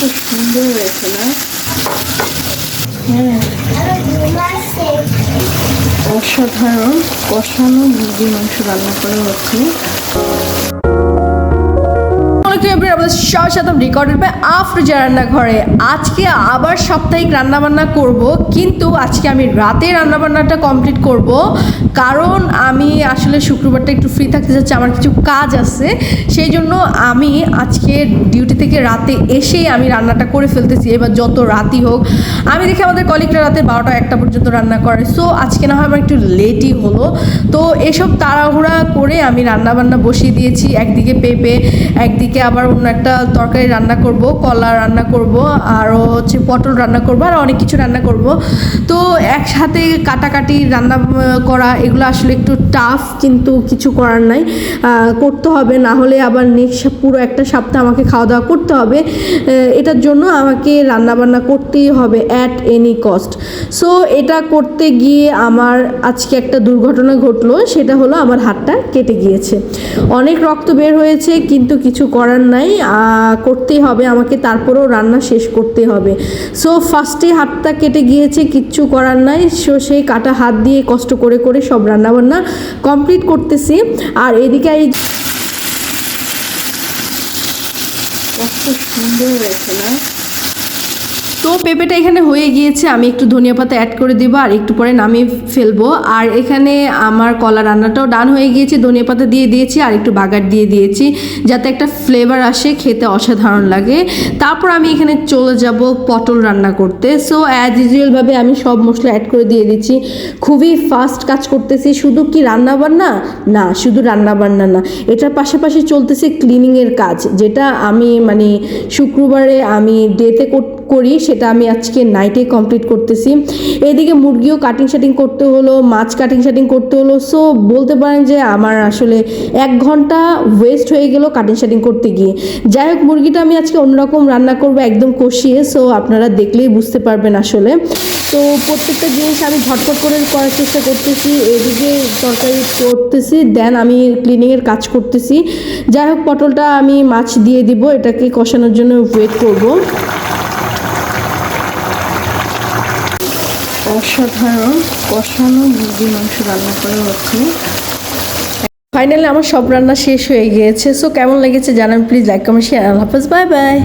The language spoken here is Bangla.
কত সুন্দর হয়েছে না? হ্যাঁ। অসাধারণ। কষানো মুরগি মাংস রান্না করা হচ্ছে। সাথে রেকর্ডেড বাই আফরোজা রান্নাঘরে। আজকে আবার সাপ্তাহিক রান্নাবান্না করব, কিন্তু আজকে আমি রাতে রান্নাবান্নাটা কমপ্লিট করব, কারণ আমি আসলে শুক্রবারটা একটু ফ্রি থাকতে যাচ্ছি আমার কিছু কাজ আছে। সেই জন্য আমি আজকে ডিউটি থেকে রাতে এসেই আমি রান্নাটা করে ফেলতেছি, এবার যত রাতই হোক। আমি দেখি আমাদের কলিগরা রাতে বারোটা একটা পর্যন্ত রান্না করে সো আজকে না হয় আমার একটু লেটই হলো। তো এসব তাড়াহুড়া করে আমি রান্না বান্না বসিয়ে দিয়েছি, একদিকে পেঁপে, একদিকে আবার অন্য একটা তরকারি রান্না করব, কলা রান্না করব, আরও হচ্ছে পটল রান্না করব আর অনেক কিছু রান্না করব। তো একসাথে কাটাকাটি রান্না করা, এগুলো আসলে একটু টাফ কিন্তু কিছু করার নাই। করতে হবে, না হলে আবার নেক্সট পুরো একটা সপ্তাহ আমাকে খাওয়া দাওয়া করতে হবে। এটার জন্য আমাকে রান্না বান্না করতেই হবে অ্যাট এনি কস্ট সো এটা করতে গিয়ে আমার আজকে একটা দুর্ঘটনা ঘটলো, সেটা হলো আমার হাতটা কেটে গিয়েছে। অনেক রক্ত বের হয়েছে, কিন্তু কিছু করার নাই। করতেই হবে, আমাকে তারপরেও রান্না শেষ করতে হবে। সো ফার্স্টে হাতটা কেটে গিয়েছে, কিচ্ছু করার নাই, সো, সেই কাটা হাত দিয়ে কষ্ট করে করে সব রান্নাবান্না কমপ্লিট করতেছি। আর এদিকে এই কত সুন্দর হয়েছে না? তো পেঁপেটা এখানে হয়ে গিয়েছে, আমি একটু ধনিয়া পাতা অ্যাড করে দেবো আর একটু পরে নামিয়ে ফেলব। আর এখানে আমার কলা রান্নাটাও ডান হয়ে গিয়েছে, ধনিয়া পাতা দিয়ে দিয়েছি আর একটু বাগার দিয়ে দিয়েছি, যাতে একটা ফ্লেভার আসে, খেতে অসাধারণ লাগে। তারপর আমি এখানে চলে যাব পটল রান্না করতে। সো অ্যাজ ইউজুয়ালভাবে আমি সব মশলা অ্যাড করে দিয়ে দিচ্ছি। খুবই ফাস্ট কাজ করতেছি, শুধু কি রান্না বান্না? না, শুধু রান্না বান্না না, এটার পাশাপাশি চলতেছে ক্লিনিংয়ের কাজ, যেটা আমি মানে শুক্রবারে আমি ডেতে করি সেটা আমি আজকে নাইটে কমপ্লিট করতেছি। এদিকে মুরগিও কাটিং শাটিং করতে হলো, মাছ কাটিং শাটিং করতে হলো। সো বলতে পারেন যে আমার আসলে এক ঘণ্টা ওয়েস্ট হয়ে গেল কাটিং শাটিং করতে গিয়ে। যাই হোক, মুরগিটা আমি আজকে অন্যরকম রান্না করব, একদম কষিয়ে। সো আপনারা দেখলেই বুঝতে পারবেন আসলে। তো, প্রত্যেকটা জিনিস আমি ঝটপট করে করার চেষ্টা করতেছি। এদিকে তরকারি করতেছি দেন আমি ক্লিনিংয়ের কাজ করতেছি। যাই হোক, পটলটা আমি মাছ দিয়ে দিব, এটাকে কষানোর জন্য ওয়েট করব। অসাধারণ কষানো মুরগির মাংস রান্না করা হচ্ছে। ফাইনালি আমার সব রান্না শেষ হয়ে গিয়েছে। সো কেমন লেগেছে জানান প্লিজ লাইক কমেন্ট শেয়ার আল্লাহ হাফেজ। Bye bye